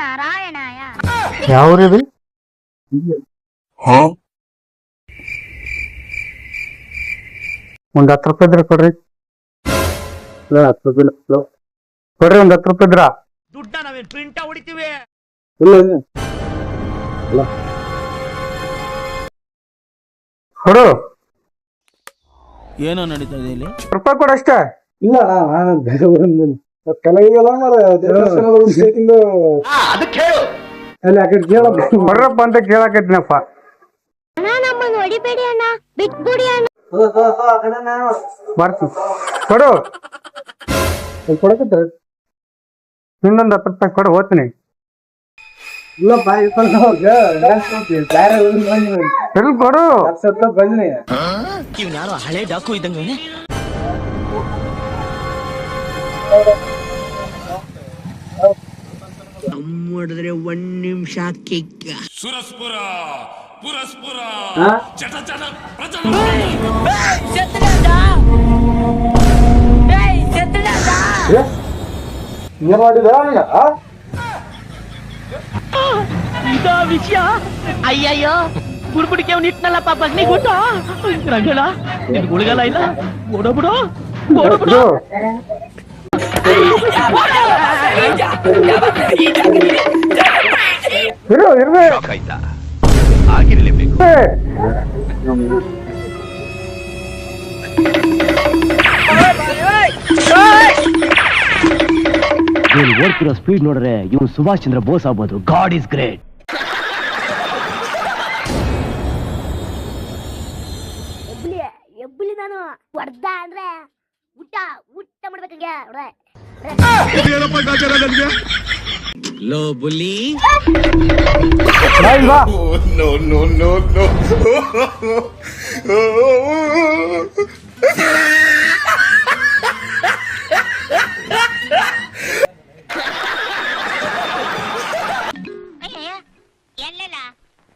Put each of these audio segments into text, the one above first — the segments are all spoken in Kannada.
ನಾರಾಯಣಾಯ. ಯಾವ್ರಿದು? ಒಂದ್ ಹತ್ತು ರೂಪಾಯಿ ಇದ್ರ ಕೊಡ್ರಿ. ಹತ್ತು ರೂಪಾಯಿ. ಕೊಡ್ರಿ ಒಂದ್ ಹತ್ತು ರೂಪಾಯಿ ಇದ್ರ? ದುಡ್ಡ ನಾವೇನ್ ಪ್ರಿಂಟ ಹೊಡಿತೀವಿ. ಇಲ್ಲ ಕೊಡು. ಏನೋ ನಡೀತಾ ಇದೆ ಇಲ್ಲಿ? ರೂಪಾಯಿ ಕೊಡಷ್ಟೇ ಅಷ್ಟೇ. ಇಲ್ಲ ನಾನು ಬೇಗ ಬಂದಿನಿ ಮರ ಅಲ್ಲಿ ಕೊಡ್ರಪ್ಪ ಅಂತ ಕೇಳಕತ್ತೀನಪ್ಪ. ಅಣ್ಣ ನಮ್ಮನ್ನು ಹೊಡಿಬೇಡಿ ಅಣ್ಣ ಬಿಟ್ಬಿಡಿ ಅಣ್ಣ. ಬರ್ತೀನಿ. ಕೊಡು. ಕೊಡಕತ್ತಾರ? ಇನ್ನೊಂದ್ ಹತ್ತು ರೂಪಾಯಿ ಕೊಡು ಓದ್ತೀನಿ ಇಲ್ಲಪ್ಪ ಇಟ್ಕೊಂಡು ಹೋಗ. ಬೇರೆ ಊರಿಗೆ ಬಂದಿನಿ ಎಲ್ಲಿ ಕೊಡು. ಹತ್ತು ಸತ್ತ ಬಂದಿನಿ ಇವ್ ಯಾರೋ ಹಳೆ ಡಾಕು ಇದ್ದಂಗೆ ಹೊಡೆದ್ರೆ ಒಂದ್ ನಿಮಿಷ ಕಿಕ್ಕ ಸುರಸ್ಪುರ ಪುರಸ್ಪುರ? ಚಟ ಚಟ ಪ್ರಚಲ. ಏನ್ ಮಾಡಿದ ಇದ ವಿಷಯ? ಅಯ್ಯಯ್ಯೋ ಬುಡ್ಬುಡಿಕೆ ಅವ್ನು ಇಟ್ನಲ್ಲ ಪಾಪ ಅಗ್ನಿ ಕೊಟ್ಟು ರಂಗಣ ನಿನ್ ಗುಳಿಗಲ್ಲ ಇಲ್ಲ? ಓಡೋ ಬಿಡು ಓಡೋ ಬಿಡು ಇರು ಇರ್ಬೇ ಇವ್ನು ಓಡ್ತಿರೋ ಸ್ಪೀಡ್ ನೋಡ್ರೆ ಇವ್ನು ಸುಭಾಷ್ ಚಂದ್ರ ಬೋಸ್ ಆಗ್ಬೋದು. ಗಾಡ್ ಇಸ್ ಗ್ರೇಟ್ ಎಬ್ಲಿ ಎಬ್ಲಿ ನಾನು ಹೊಡ್ದ ಅಂದ್ರೆ ಊಟ ಊಟ ಮಾಡ್ಬೇಕಂಗೆ ಹೊಡ್ದೆ. ಲೋ ಬುಲ್ಲಿ ಬಾ ಇಲ್ಲಿ ಬಾ ನೋ ನೋ ನೋ ನೋ ಅಯ್ಯಯ್ಯ, ಎಲ್ಲೆಲ್ಲ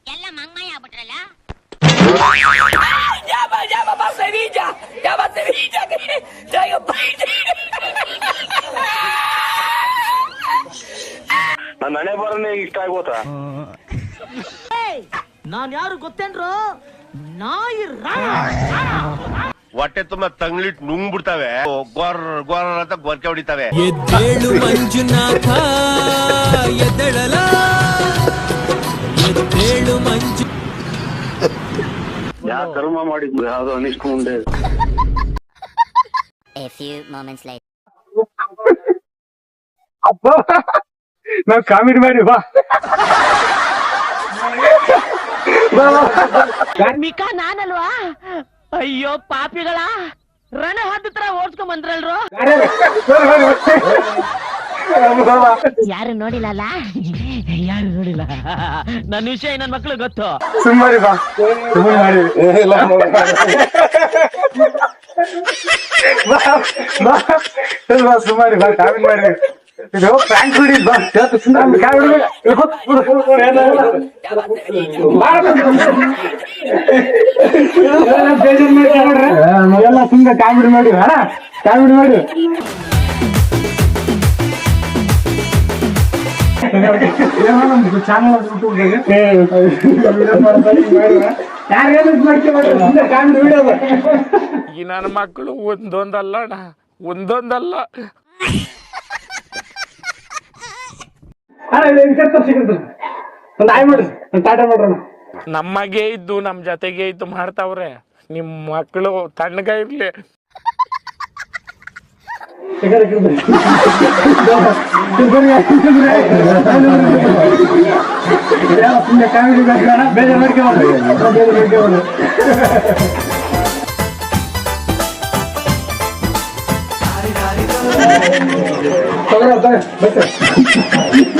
ಎಲ್ಲ ಮಂಗಮಯ ಆಗ್ಬಿಟ್ರಲ್ಲ ನನ್ನ ಹಣೆ ಬರೋನೇ ಇಷ್ಟ ಆಗೋತಾ ನಾನ್ ಯಾರು ಗೊತ್ತೇನ್ರು? ನಾಯಿ ಹೊಟ್ಟೆ ತುಂಬಾ ತಂಗ್ಲಿಟ್ ನುಂಗ್ ಬಿಡ್ತಾವೆ ಗೋರ್ ಗೋರ್ ಅಂತ ಗೊರ್ಕೆ ಹೊಡಿತಾವೆ. ಎದ್ದೇಳು ಮಂಜುನಾಥ ಎದ್ದೇಳಲ. ಎದ್ದೇಳು ಮಂಜು ಯಾ ಕರ್ಮ ಮಾಡಿದ್ರು ಯಾವ್ದೋ ಅನಿಷ್ಕ ಮುಂದೆ. A few moments later. ನಾವ್ ಕಾಮಿಡಿ ಮಾಡಿ ಬಾ. ಕಾರ್ಮಿಕ ನಾನಲ್ವಾ? ಅಯ್ಯೋ ಪಾಪಿಗಳ. ರಣ ಹತ್ರ ಓಡ್ಸ್ಕೊಂಡ್ ಬಂದ್ರಲ್ರು? ಯಾರು ನೋಡಿಲ್ಲ ಯಾರು ನೋಡಿಲ್ಲ? ನನ್ನ ವಿಷಯ ನನ್ ಮಕ್ಳು ಗೊತ್ತು. ಸುಮ್ಮನೆ ಬಾ. ಸುಮ್ಮನೆ ಮಾಡಿ. ಬಾ ಬಾ. ಬಾ ಸುಮ್ಮನೆ ಬಾ. ಕಾಮಿಡಿ ಮಾಡಿ. ಇದು ಫ್ರಾಂಕ್ ಬಿಡಿ. ಬಾ ಕಾಮಿಡಿ ಎಲ್ಲ ಸುಮ್ಮನೆ ಕಾಮಿಡಿ ಮಾಡಿ ಅಣ್ಣ ಕಾಮಿಡಿ ಮಾಡಿ. ಚಾನಲ್ ಕಾಮಿಡಿ ವಿಡಿಯೋ ಈ ನನ್ನ ಮಕ್ಕಳು ಒಂದೊಂದಲ್ಲ ಒಂದೊಂದಲ್ಲ. ಒಂದು ಆಯ್ ಮಾಡ್ರಿ ಒಂದು ಟಾಟಾ ಮಾಡ್ರಣ ನಮಗೆ ಇದ್ದು ನಮ್ ಜೊತೆಗೆ ಇದ್ದು ಮಾಡ್ತಾವ್ರೆ. ನಿಮ್ಮ ಮಕ್ಕಳು ತಣ್ಣಗ ಇರ್ಲಿ. ಕಾಮಿಡಿ ಬೇಜಾರು ಬೇಜಾರು ಮಾಡ್ಕೊಂಡ್ರಿ ತಗೊಳ್ಳ bus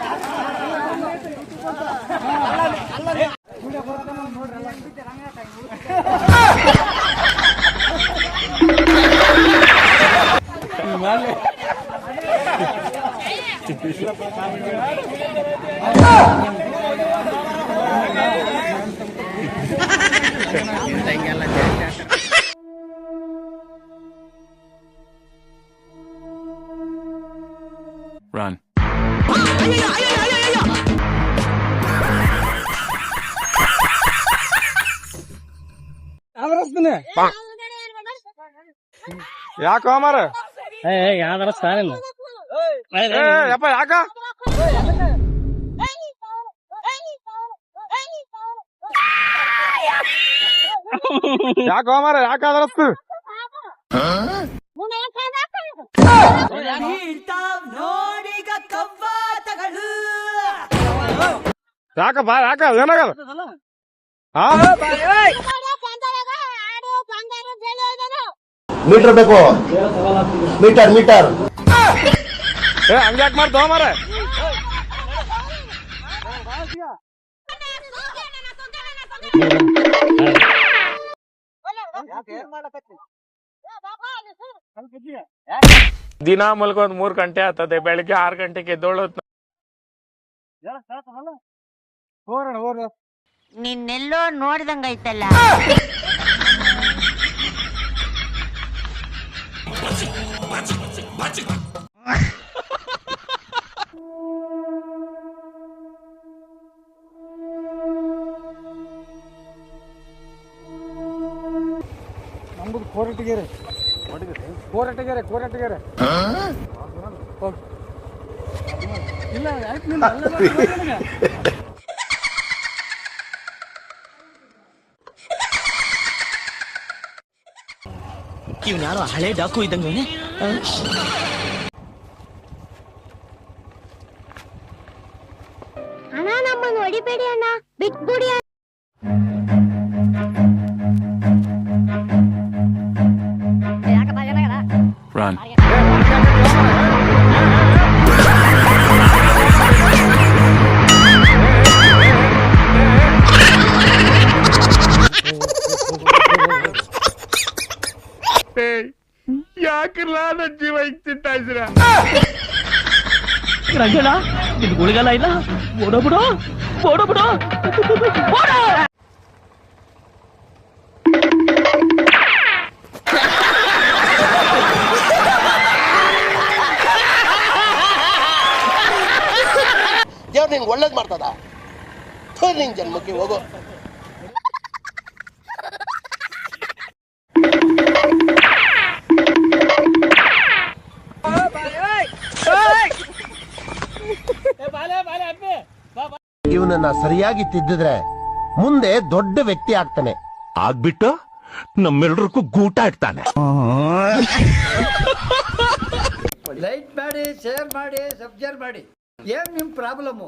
Run. ಆದರಸ್ತೀನಿ ಯಾಕೋ ಮಾರ ಯಾವ್ದಾರ ಸಾರಿಲ್ಲ ಯಪ್ಪ ಯಾಕ? ಯಾಕೋ ಮಾರ ಯಾಕ ಆದರಸ್ತು? ಯಾಕ ಬಾ ಯಾಕ? ಏನಾಗದ? ಹಾ? ಮೀಟರ್ ಬೇಕು. Meter meter. ಏ ಹಂಗ್ಯಾಕ್ ಮಾಡ್ತಾವ ಮಾರ ದಿನ ಮಲ್ಕೊಂದ್ ಮೂರ್ ಗಂಟೆ ಆಗ್ತದೆ ಬೆಳಿಗ್ಗೆ ಆರ್ ಗಂಟೆಗೆ ಎದ್ದೋಳತ್ ನಿನ್ನೆಲ್ಲೋ ನೋಡ್ದಂಗೈತಲ್ಲ. ನಮ್ದು ಕೋರಟಗೆರೆ ಕೋರಟಗೆರೆ ಕೋರಟಗೆರೆ. ಇಲ್ಲ ಯಾಕೆ ಬರ್ತಿಲ್ಲ ಹಳೆ ಡಾಕು ಇದ್ದಂಗೆ ಯಾಕಿಲ್ಲ ನನ್ ಜೀವ ಹಿಂಗ್ ತಿಂತಾ ಇದ್ದೀರಾ? ರಂಗಣ ನಿನ್ ಗುಳಿಗಲ್ಲ ಇಲ್ಲ? ಓಡೋ ಬಿಡು ಓಡೋ ದೇವ್ರು ನಿಂಗೆ ಒಳ್ಳೇದ್ ಮಾಡ್ತದ? ಥು, ನಿನ್ ಜನ್ಮಕ್ಕೆ ಹೋಗು. ಇವನನ್ನ ಸರಿಯಾಗಿ ತಿದ್ದಿದ್ರೆ ಮುಂದೆ ದೊಡ್ಡ ವ್ಯಕ್ತಿ ಆಗ್ತಾನೆ. ಆಗ್ಬಿಟ್ಟು ನಮ್ಮೆಲ್ರಿಗೂ ಗೂಟ ಇಡ್ತಾನೆ. ಲೈಕ್ ಮಾಡಿ ಶೇರ್ ಮಾಡಿ ಸಬ್ಸ್ಕ್ರೈಬ್ ಮಾಡಿ. ಏನ್ ನಿಮ್ ಪ್ರಾಬ್ಲಮ್